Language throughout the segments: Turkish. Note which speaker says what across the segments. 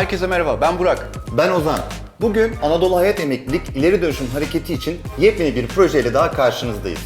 Speaker 1: Herkese merhaba, ben Burak.
Speaker 2: Ben Ozan. Bugün Anadolu Hayat Emeklilik İleri Dönüşüm Hareketi için yepyeni bir projeyle daha karşınızdayız.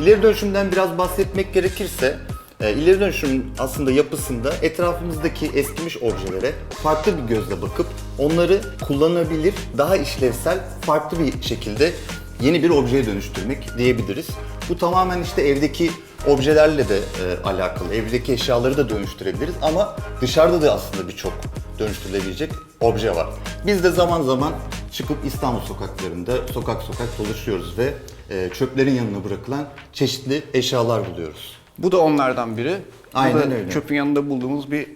Speaker 2: İleri dönüşümden biraz bahsetmek gerekirse, e, ileri dönüşüm aslında yapısında etrafımızdaki eskimiş objelere farklı bir gözle bakıp onları kullanabilir, daha işlevsel, farklı bir şekilde yeni bir objeye dönüştürmek diyebiliriz. Bu tamamen işte evdeki objelerle de e, alakalı. Evdeki eşyaları da dönüştürebiliriz ama dışarıda da aslında birçok dönüştürülebilecek obje var. Biz de zaman zaman çıkıp İstanbul sokaklarında sokak sokak dolaşıyoruz ve e, çöplerin yanına bırakılan çeşitli eşyalar buluyoruz.
Speaker 1: Bu da onlardan biri.
Speaker 2: Aynen öyle.
Speaker 1: Çöpün yanında bulduğumuz bir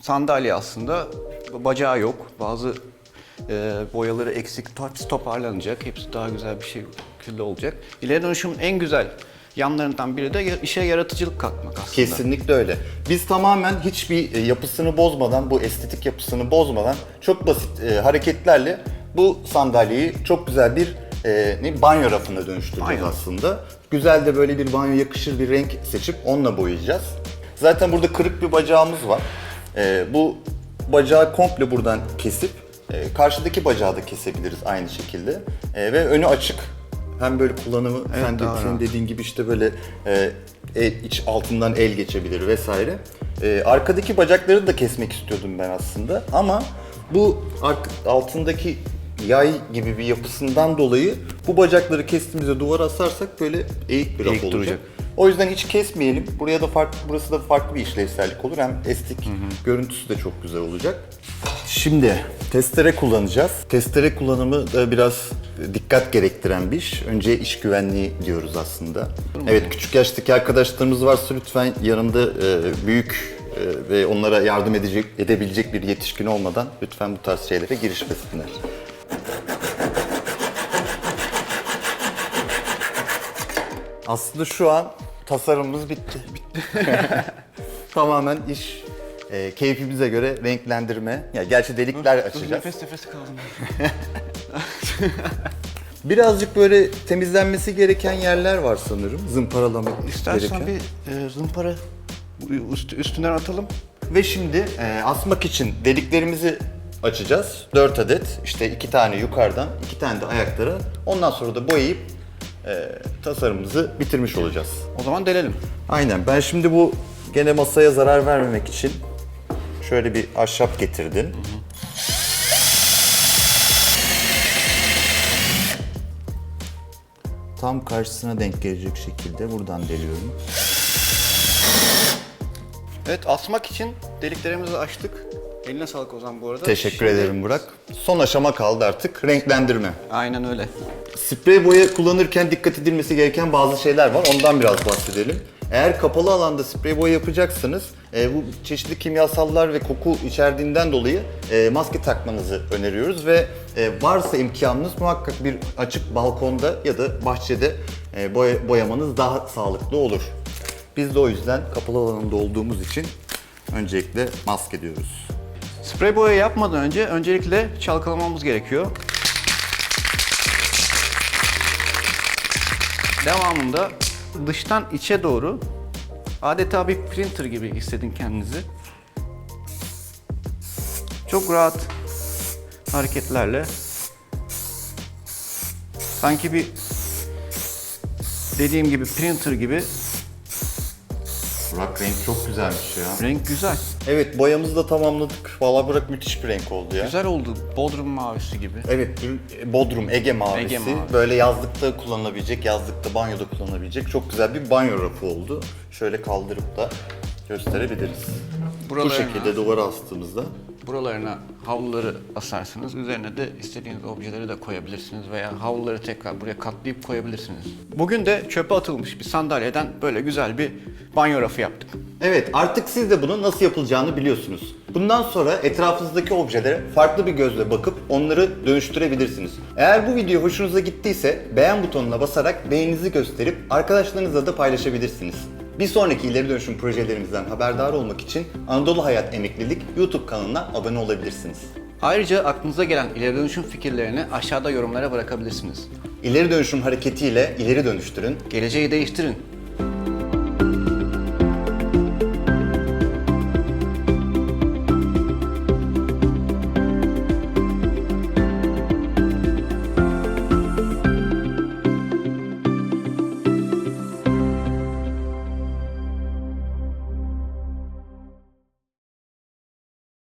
Speaker 1: sandalye aslında. Bacağı yok. Bazı e, boyaları eksik, hepsi toparlanacak. Hepsi daha güzel bir şekilde olacak. İleri dönüşümün en güzel yanlarından biri de işe yaratıcılık katmak aslında.
Speaker 2: Kesinlikle öyle. Biz tamamen hiçbir e, yapısını bozmadan, bu estetik yapısını bozmadan çok basit e, hareketlerle bu sandalyeyi çok güzel bir e, ne, banyo rafına dönüştüreceğiz
Speaker 1: Aynen.
Speaker 2: aslında. Güzel de böyle bir banyo yakışır bir renk seçip onunla boyayacağız. Zaten burada kırık bir bacağımız var. E, bu bacağı komple buradan kesip e, karşıdaki bacağı da kesebiliriz aynı şekilde. E, ve önü açık. Hem böyle kullanımı sen de, senin dediğin gibi işte böyle e, el- iç altından el geçebilir vesaire. E, arkadaki bacakları da kesmek istiyordum ben aslında ama bu altındaki yay gibi bir yapısından dolayı bu bacakları kestiğimizde duvara asarsak böyle eğik bir raf
Speaker 1: Eğik
Speaker 2: olacak.
Speaker 1: duracak.
Speaker 2: O yüzden hiç kesmeyelim. Buraya da farklı, burası da farklı bir işlevsellik olur. Hem estetik görüntüsü de çok güzel olacak. Şimdi testere kullanacağız. Testere kullanımı da biraz dikkat gerektiren bir iş. Önce iş güvenliği diyoruz aslında. Evet küçük yaştaki arkadaşlarımız varsa lütfen yanında e, büyük e, ve onlara yardım edecek edebilecek bir yetişkin olmadan lütfen bu tarz şeylere girişmesinler. Aslında şu an tasarımımız bitti. Bitti. Tamamen iş e, keyfimize göre renklendirme. Ya gerçi delikler açacağız.
Speaker 1: Nefes nefes kaldım.
Speaker 2: Birazcık böyle temizlenmesi gereken yerler var sanırım. Zımparalamak
Speaker 1: İstersen
Speaker 2: gereken.
Speaker 1: bir e, zımpara üst, üstünden atalım.
Speaker 2: Ve şimdi e, asmak için deliklerimizi açacağız. 4 adet. İşte iki tane yukarıdan, iki tane de ayaklara. Ondan sonra da boyayıp e, tasarımımızı bitirmiş olacağız.
Speaker 1: O zaman delelim.
Speaker 2: Aynen. Ben şimdi bu gene masaya zarar vermemek için şöyle bir ahşap getirdim. Tam karşısına denk gelecek şekilde buradan deliyorum.
Speaker 1: Evet asmak için deliklerimizi açtık. Eline sağlık Ozan bu arada.
Speaker 2: Teşekkür
Speaker 1: Şimdi-
Speaker 2: ederim Burak. Son aşama kaldı artık renklendirme.
Speaker 1: Aynen öyle.
Speaker 2: Sprey boya kullanırken dikkat edilmesi gereken bazı şeyler var. Ondan biraz bahsedelim. Eğer kapalı alanda sprey boya yapacaksanız e, bu çeşitli kimyasallar ve koku içerdiğinden dolayı e, maske takmanızı öneriyoruz ve e, varsa imkanınız muhakkak bir açık balkonda ya da bahçede e, boya, boyamanız daha sağlıklı olur. Biz de o yüzden kapalı alanda olduğumuz için öncelikle maske diyoruz.
Speaker 1: Sprey boya yapmadan önce öncelikle çalkalamamız gerekiyor. Devamında dıştan içe doğru adeta bir printer gibi hissedin kendinizi. Çok rahat hareketlerle sanki bir dediğim gibi printer gibi
Speaker 2: Burak renk çok güzelmiş ya.
Speaker 1: renk güzel.
Speaker 2: Evet boyamızı da tamamladık. Vallahi Burak müthiş bir renk oldu ya.
Speaker 1: Güzel oldu. Bodrum mavisi gibi.
Speaker 2: Evet, bir Bodrum Ege mavisi.
Speaker 1: Ege mavisi.
Speaker 2: Böyle yazlıkta kullanılabilecek, yazlıkta banyoda kullanılabilecek çok güzel bir banyo rafı oldu. Şöyle kaldırıp da gösterebiliriz. Bu
Speaker 1: Buralarına-
Speaker 2: şekilde duvara astığımızda.
Speaker 1: Buralarına havluları asarsınız. Üzerine de istediğiniz objeleri de koyabilirsiniz veya havluları tekrar buraya katlayıp koyabilirsiniz. Bugün de çöpe atılmış bir sandalyeden böyle güzel bir banyo rafı yaptık.
Speaker 2: Evet, artık siz de bunun nasıl yapılacağını biliyorsunuz. Bundan sonra etrafınızdaki objelere farklı bir gözle bakıp onları dönüştürebilirsiniz. Eğer bu video hoşunuza gittiyse beğen butonuna basarak beğeninizi gösterip arkadaşlarınızla da paylaşabilirsiniz. Bir sonraki ileri dönüşüm projelerimizden haberdar olmak için Anadolu Hayat Emeklilik YouTube kanalına abone olabilirsiniz.
Speaker 1: Ayrıca aklınıza gelen ileri dönüşüm fikirlerini aşağıda yorumlara bırakabilirsiniz.
Speaker 2: İleri dönüşüm hareketiyle ileri dönüştürün.
Speaker 1: Geleceği değiştirin.